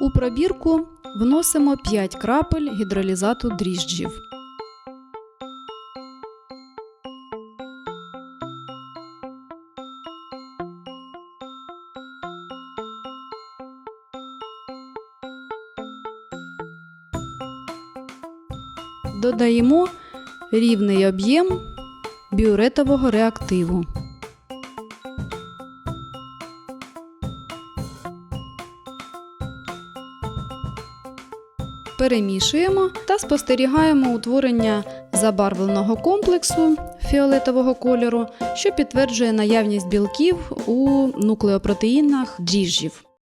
У пробірку вносимо 5 крапель гідролізату дріжджів. Додаємо рівний об'єм біуретового реактиву. Перемішуємо та спостерігаємо утворення забарвленого комплексу фіолетового кольору, що підтверджує наявність білків у нуклеопротеїнах дріжджів.